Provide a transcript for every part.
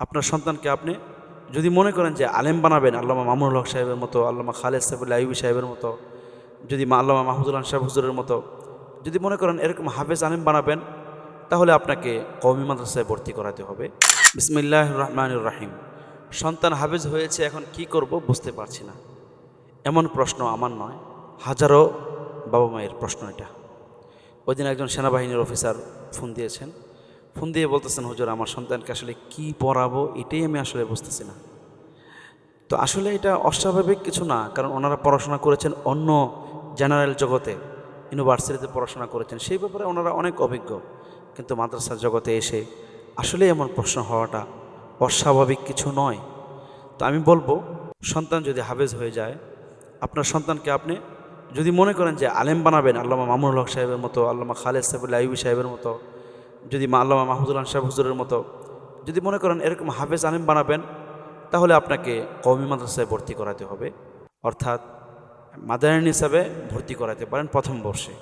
আপনার সন্তানকে আপনি যদি মনে করেন যে আলেম বানাবেন, আল্লামা মামুনুল হক সাহেবের মতো, আল্লামা খালেদ সাহেবুল্লাহ আইবি সাহেবের মতো, যদি আল্লামা মাহমুদুল্লাহ সাহেব হুজুরের মতো, যদি মনে করেন এরকম হাফেজ আলেম বানাবেন, তাহলে আপনাকে কওমি মাদ্রাসায় ভর্তি করাতে হবে। বিসমিল্লাহ রহমান রাহিম। সন্তান হাফেজ হয়েছে, এখন কি করব বুঝতে পারছি না। এমন প্রশ্ন আমার নয়, হাজারো বাবা মায়ের প্রশ্ন এটা। ওই একজন সেনাবাহিনীর অফিসার ফোন দিয়েছেন ফোন দিয়ে বলতেছেন, হুজুর, আমার সন্তানকে আসলে কি পড়াবো? এটাই আমি আসলে বুঝতেছি না। তো আসলে এটা অস্বাভাবিক কিছু না, কারণ ওনারা পড়াশোনা করেছেন অন্য জেনারেল জগতে, ইউনিভার্সিটিতে পড়াশোনা করেছেন, সেই ব্যাপারে ওনারা অনেক অভিজ্ঞ। কিন্তু মাদ্রাসার জগতে এসে আসলে এমন প্রশ্ন হওয়াটা অস্বাভাবিক কিছু নয়। তো আমি বলব, সন্তান যদি হাফেজ হয়ে যায়, আপনার সন্তানকে আপনি যদি মনে করেন যে আলেম বানাবেন, আল্লামা মামুনুল হক সাহেবের মতো, আল্লামা খালেদ সাহেবুল্লাহ আইবি সাহেবের মতো যদি মা আল্লামা মাহমুদুল্লাহ সাহেব হুজুরের মতো যদি মনে করেন এরকম হাফেজ আলেম বানাবেন, তাহলে আপনাকে কওমি মাদ্রাসায় ভর্তি করাতে হবে। অর্থাৎ মাদারিন হিসাবে ভর্তি করাতে পারেন প্রথম বর্ষে।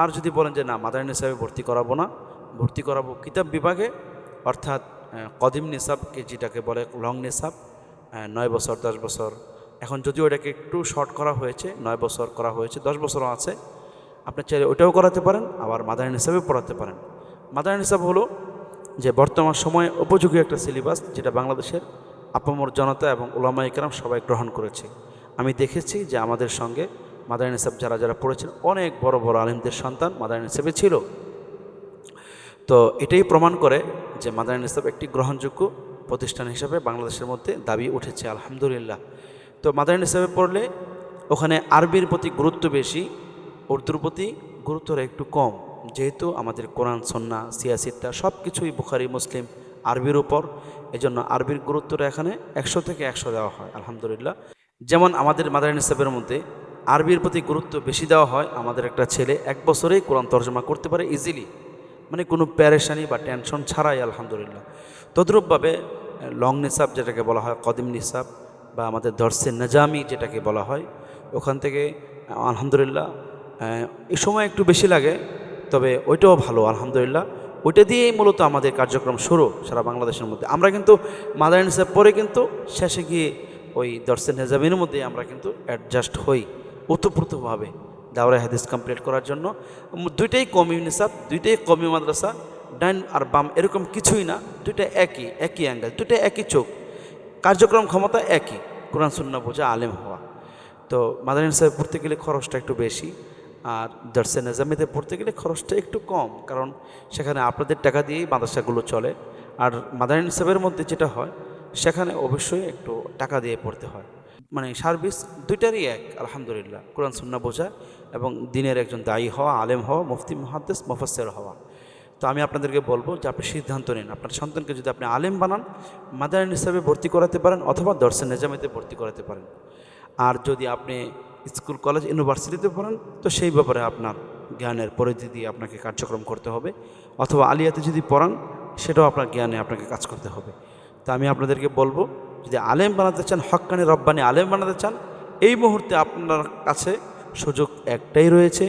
আর যদি বলেন যে না মাদারিন হিসাবে ভর্তি করাবো না, ভর্তি করাবো কিতাব বিভাগে, অর্থাৎ কদিম নিসাবকে যেটাকে বলে লং নিসাব নয় বছর, দশ বছর। এখন যদিও এটাকে একটু শর্ট করা হয়েছে, নয় বছর করা হয়েছে, দশ বছরও আছে। আপনি চাইলে ওটাও করাতে পারেন, আবার মাদারিন হিসাবে পড়াতে পারেন। মাদারিন হিসাব হলো যে বর্তমান সময়ে উপযোগী একটা সিলেবাস যেটা বাংলাদেশের আপামর জনতা এবং ওলামা ইকরাম সবাই গ্রহণ করেছে। আমি দেখেছি যে আমাদের সঙ্গে মাদারিন হিসাব যারা যারা পড়েছেন, অনেক বড় বড় আলিমদের সন্তান মাদারিন হিসেবে ছিল। তো এটাই প্রমাণ করে যে মাদারিন হিসাব একটি গ্রহণযোগ্য প্রতিষ্ঠান হিসাবে বাংলাদেশের মধ্যে দাবি উঠেছে, আলহামদুলিল্লাহ। তো মাদারিন হিসাবে পড়লে ওখানে আরবির প্রতি গুরুত্ব বেশি, উর্দুর প্রতি গুরুত্বটা একটু কম। যেহেতু আমাদের কোরআন সন্না সিয়াসিত্তা সব কিছুই বুখারি, মুসলিম, আরবির উপর। এজন্য আরবির গুরুত্বটা এখানে একশো থেকে একশো দেওয়া হয়, আলহামদুলিল্লাহ। যেমন আমাদের মাদারিন হিসাবের মধ্যে আরবির প্রতি গুরুত্ব বেশি দেওয়া হয়, আমাদের একটা ছেলে এক বছরেই কোরআন তর্জমা করতে পারে ইজিলি মানে কোনো প্যারেশানি বা টেনশন ছাড়াই, আলহামদুলিল্লাহ। তদ্রূপভাবে লং নিসাব যেটাকে বলা হয়, কদিম নিসাব বা আমাদের দর্শে নাজামি যেটাকে বলা হয়, ওখান থেকে আলহামদুলিল্লাহ এই সময় একটু বেশি লাগে তবে ওইটাও ভালো, আলহামদুলিল্লাহ। ওইটা দিয়েই মূলত আমাদের কার্যক্রম শুরু সারা বাংলাদেশের মধ্যে। আমরা কিন্তু মাদার নিসাব পরে কিন্তু শেষে গিয়ে ওই দর্শে নেজামিনের মধ্যে আমরা কিন্তু অ্যাডজাস্ট হই, ওতপ্রোতভাবে দাওরা হাদিস কমপ্লিট করার জন্য। দুইটাই কমি নিসাব, দুইটাই কমি মাদ্রাসা, ডাইন আর বাম এরকম কিছুই না, দুইটা একই একই অ্যাঙ্গেল দুইটা একই চোখ। কার্যক্রম ক্ষমতা একই, কোরআন সুন্না বোঝা আলেম হওয়া। তো মাদারিন সাহেব পড়তে গেলে খরচটা একটু বেশি। আর দর্শে নেজামিতে পড়তে গেলে খরচটা একটু কম, কারণ সেখানে আপনাদের টাকা দিয়েই মাদ্রাসাগুলো চলে। আর মাদারিন সাহেবের মধ্যে যেটা হয়, সেখানে অবশ্যই একটু টাকা দিয়ে পড়তে হয়। মানে সার্ভিস দুইটারই এক, আলহামদুলিল্লাহ। কোরআন সুন্না বোঝা এবং দিনের একজন দায়ী হওয়া, আলেম হওয়া, মুফতি, মহাদ্দেস মুফাসের হওয়া। তো আমি আপনাদেরকে বলব যে আপনি সিদ্ধান্ত নিন। আপনার সন্তানকে যদি আপনি আলেম বানান মাদারিন হিসাবে ভর্তি করাতে পারেন অথবা দর্শন নেজামিতে ভর্তি করাতে পারেন। আর যদি আপনি স্কুল, কলেজ, ইউনিভার্সিটিতে পড়েন, তো সেই ব্যাপারে আপনার জ্ঞানের পরিধি দিয়ে আপনাকে কার্যক্রম করতে হবে। অথবা আলিয়াতে যদি পড়ান, সেটাও আপনার জ্ঞানে আপনাকে কাজ করতে হবে। তা আমি আপনাদেরকে বলব, যদি আলেম বানাতে চান হক্কানি রব্বানি আলেম বানাতে চান, এই মুহূর্তে আপনার কাছে সুযোগ একটাই রয়েছে।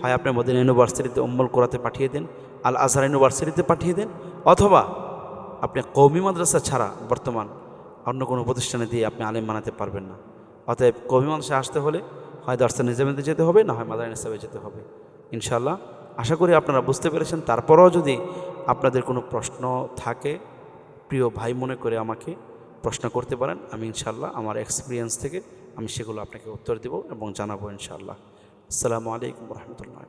হয় আপনি মদিনা ইউনিভার্সিটিতে অম্বল করাতে পাঠিয়ে দেন আল আজহার ইউনিভার্সিটিতে পাঠিয়ে দেন, অথবা আপনি কৌমি মাদ্রাসা ছাড়া বর্তমান অন্য কোনো প্রতিষ্ঠানে দিয়ে আপনি আলেম বানাতে পারবেন না। অতএব কৌমি মাদ্রাসা আসতে হলে হয় দর্শন নিজামেতে যেতে হবে, না হয় মাদারিন নিসাবে যেতে হবে। ইনশাল্লাহ আশা করি আপনারা বুঝতে পেরেছেন। তারপরেও যদি আপনাদের কোনো প্রশ্ন থাকে, প্রিয় ভাই মনে করে আমাকে প্রশ্ন করতে পারেন, আমি ইনশাল্লাহ আমার এক্সপিরিয়েন্স থেকে আমি সেগুলো আপনাকে উত্তর দেব এবং জানাব ইনশাল্লাহ আসসালামু আলাইকুম রহমতুল্লাহ